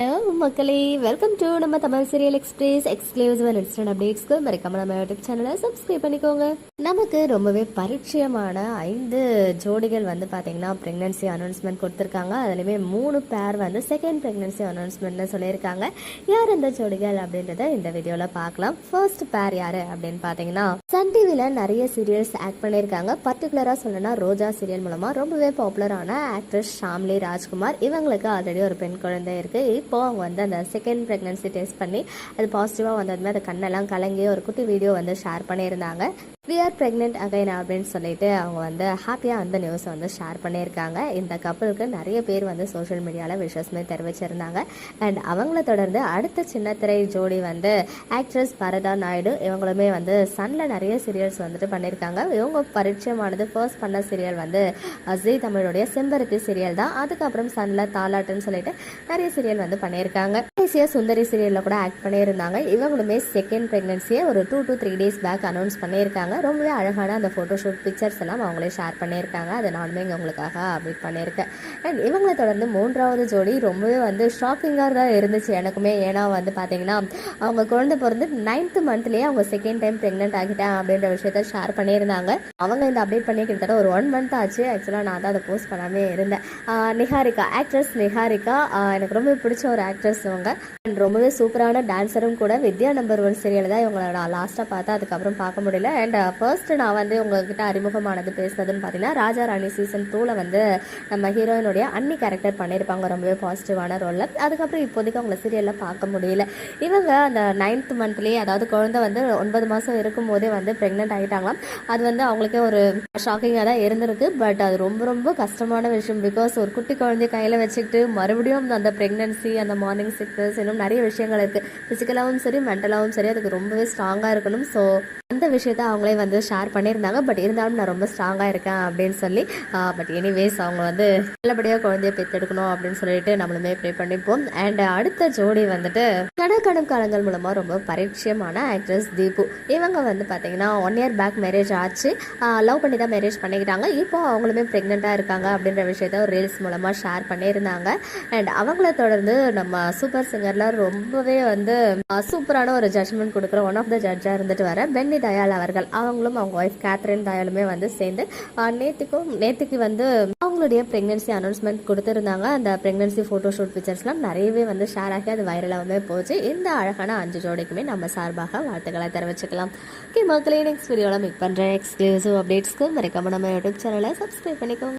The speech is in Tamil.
ஹலோ மக்களே. வெல்கம் டு நம்ம Tamil serial express exclusive instant அப்டேட்ஸ்க்கு மறக்காம நம்ம யூடியூப் சேனலை சப்ஸ்கிரைப் பண்ணிக்கோங்க. நமக்கு ரொம்பவே பரிச்சயமான ஐந்து ஜோடிகள் வந்து பார்த்தீங்கன்னா ப்ரெக்னன்சி அனௌன்ஸ்மெண்ட் கொடுத்துருக்காங்க. அதுலேயுமே மூணு பேர் வந்து செகண்ட் ப்ரெக்னன்சி அனௌன்ஸ்மெண்ட்னு சொல்லியிருக்காங்க. யார் இந்த ஜோடிகள் அப்படின்றத இந்த வீடியோவில் பார்க்கலாம். ஃபர்ஸ்ட் பேர் யார் அப்படின்னு பார்த்தீங்கன்னா சன் டிவியில் நிறைய சீரியல்ஸ் ஆக்ட் பண்ணியிருக்காங்க. பர்டிகுலராக சொல்லணும்னா ரோஜா சீரியல் மூலமாக ரொம்பவே பாப்புலரான ஆக்ட்ரஸ் ஷாம்லி ராஜ்குமார். இவங்களுக்கு ஆல்ரெடி ஒரு பெண் குழந்தை இருக்குது இப்போது அவங்க வந்து அந்த செகண்ட் ப்ரெக்னன்சி டெஸ்ட் பண்ணி அது பாசிட்டிவாக வந்ததுமே அந்த கண்ணெல்லாம் கலங்கி ஒரு குட்டி வீடியோ வந்து ஷேர் பண்ணியிருந்தாங்க. வி ஆர் ப்ரெக்னென்ட் அகைன் அப்படின்னு சொல்லிட்டு அவங்க வந்து ஹாப்பியாக அந்த நியூஸை வந்து ஷேர் பண்ணியிருக்காங்க. இந்த கப்பலுக்கு நிறைய பேர் வந்து சோஷியல் மீடியாவில் விஷஸ்மே தெரிவிச்சிருந்தாங்க. அண்ட் அவங்கள தொடர்ந்து அடுத்த சின்னத்திரை ஜோடி வந்து ஆக்ட்ரஸ் பரதா நாயுடு இவங்களுமே வந்து சனில் நிறைய சீரியல்ஸ் வந்துட்டு பண்ணியிருக்காங்க. இவங்க பரிச்சயமானது ஃபர்ஸ்ட் பண்ண சீரியல் வந்து ஜி தமிழுடைய செம்பருத்தி சீரியல் தான். அதுக்கப்புறம் சனில் தாலாட்டுன்னு சொல்லிட்டு நிறைய சீரியல் வந்து பண்ணியிருக்காங்க. கடைசியாக சுந்தரி சீரியலில் கூட ஆக்ட் பண்ணியிருந்தாங்க. இவங்களுமே செகண்ட் ப்ரெக்னென்சியை ஒரு two two three days back announce பண்ணியிருக்காங்க. ரொம்பவே அழகான அந்த ஃபோட்டோஷூட் பிக்சர்ஸ் எல்லாம் அவங்களே ஷேர் பண்ணியிருக்காங்க. அதை நானுமே இங்கே உங்களுக்காக அப்டேட் பண்ணியிருக்கேன். அண்ட் இவங்களை தொடர்ந்து மூன்றாவது ஜோடி ரொம்பவே வந்து ஷாக்கிங்காக தான் இருந்துச்சு எனக்குமே. ஏன்னா வந்து பார்த்தீங்கன்னா அவங்க குழந்தை பிறந்து நைன்த் மந்த்லேயே அவங்க செகண்ட் டைம் ப்ரெக்னென்ட் ஆகிட்டேன் அப்படின்ற விஷயத்த ஷேர் பண்ணியிருந்தாங்க. அவங்க இந்த அப்டேட் பண்ணி கிட்டத்தட்ட ஒரு ஒன் மந்த் ஆச்சு. ஆக்சுவலாக நான் தான் அதை போஸ்ட் பண்ணாமே இருந்தேன். ஆஹ் நிஹாரிகா ஆக்ட்ரஸ் நிஹாரிகா. எனக்கு ரொம்ப பிடிச்ச ஒரு ஆக்ட்ரஸ் இவங்க. அண்ட் ரொம்பவே சூப்பரான டான்ஸரும் கூட. வித்யா நம்பர் ஒன் சீரியல் தான் இவங்களோட நான் லாஸ்ட்டாக பார்த்தா அதுக்கப்புறம் பார்க்க முடியல. அண்ட் ஃபர்ஸ்ட் நான் வந்து உங்ககிட்ட அறிமுகமானது பேசுனதுன்னு பார்த்தீங்கன்னா ராஜா ராணி சீசன் டூவில் வந்து நம்ம ஹீரோயினுடைய அன்னி கேரக்டர் பண்ணியிருப்பாங்க. ரொம்பவே பாசிட்டிவான ரோலில் அதுக்கப்புறம் இப்போதைக்கு அவங்கள சீரியலில் பார்க்க முடியல. இவங்க அந்த நைன்த் மந்த்லேயே அதாவது குழந்தை வந்து ஒன்பது மாதம் இருக்கும் போதே வந்து ப்ரெக்னென்ட் ஆகிட்டாங்களாம் அது வந்து அவங்களுக்கே ஒரு ஷாக்கிங்காக தான் இருந்திருக்கு. பட் அது ரொம்ப ரொம்ப கஷ்டமான விஷயம். பிகாஸ் ஒரு குட்டி குழந்தைய கையில் வச்சுக்கிட்டு மறுபடியும் அந்த ப்ரெக்னன்சி அந்த மார்னிங் சிக்னஸ் இன்னும் நிறைய விஷயங்கள் இருக்குது ஃபிசிக்கலாகவும் சரி மென்டலாகவும் சரி அதுக்கு ரொம்பவே ஸ்ட்ராங்காக இருக்கணும். ஸோ அந்த விஷயத்த அவங்களே வந்து ஷேர் பண்ணியிருந்தாங்க. பட் இருந்தாலும் நான் ரொம்ப ஸ்ட்ராங்காக இருக்கேன் அப்படின்னு சொல்லி பட் எனிவேஸ் அவங்க வந்து நல்லபடியாக குழந்தைய பெற்றெடுக்கணும் அப்படின்னு சொல்லிட்டு நம்மளுமே ப்ரே பண்ணிப்போம். அண்ட் அடுத்த ஜோடி வந்துட்டு கடற்கடும் காலங்கள் மூலமாக ரொம்ப பரிச்சயமான ஆக்ட்ரஸ் தீபு. இவங்க வந்து பார்த்தீங்கன்னா ஒன் இயர் பேக் மேரேஜ் ஆச்சு. லவ் பண்ணி தான் மேரேஜ் பண்ணிக்கிட்டாங்க. இப்போ அவங்களுமே ப்ரெக்னெண்ட்டாக இருக்காங்க அப்படின்ற விஷயத்த ஒரு ரீல்ஸ் மூலமாக ஷேர் பண்ணியிருந்தாங்க. அண்ட் அவங்கள தொடர்ந்து நம்ம சூப்பர் சிங்கரில் ரொம்பவே வந்து சூப்பரான ஒரு ஜட்ஜ்மெண்ட் கொடுக்குற ஒன் ஆஃப் த ஜட்ஜாக இருந்துட்டு வர. பென்னி தயாள் அவர்கள் அவங்களும் அவங்க ஒய்ஃப் கேத்ரின் தயாளுமே வந்து சேர்ந்து நேற்றுக்கும் நேற்றுக்கு வந்து அவங்களுடைய ப்ரெக்னென்சி அனௌன்ஸ்மெண்ட் கொடுத்துருந்தாங்க. அந்த ப்ரெக்னென்சி ஃபோட்டோஷூட் பிக்சர்ஸ்லாம் நிறையவே வந்து ஷேர் ஆகி அது வைரலாகவே போச்சு. இந்த அழகான அஞ்சு ஜோடிக்குமே நம்ம சார்பாக வாழ்த்துக்களை தெரிவிச்சுக்கலாம். ஓகே மக்களே நெக்ஸ்ட் வீடியோவில் மிக் பண்ணுற எக்ஸ்க்ளூசிவ் அப்டேட்ஸ்க்கு மறக்காம நம்ம யூடியூப் சேனலை சப்ஸ்கிரைப் பண்ணிக்கோங்க.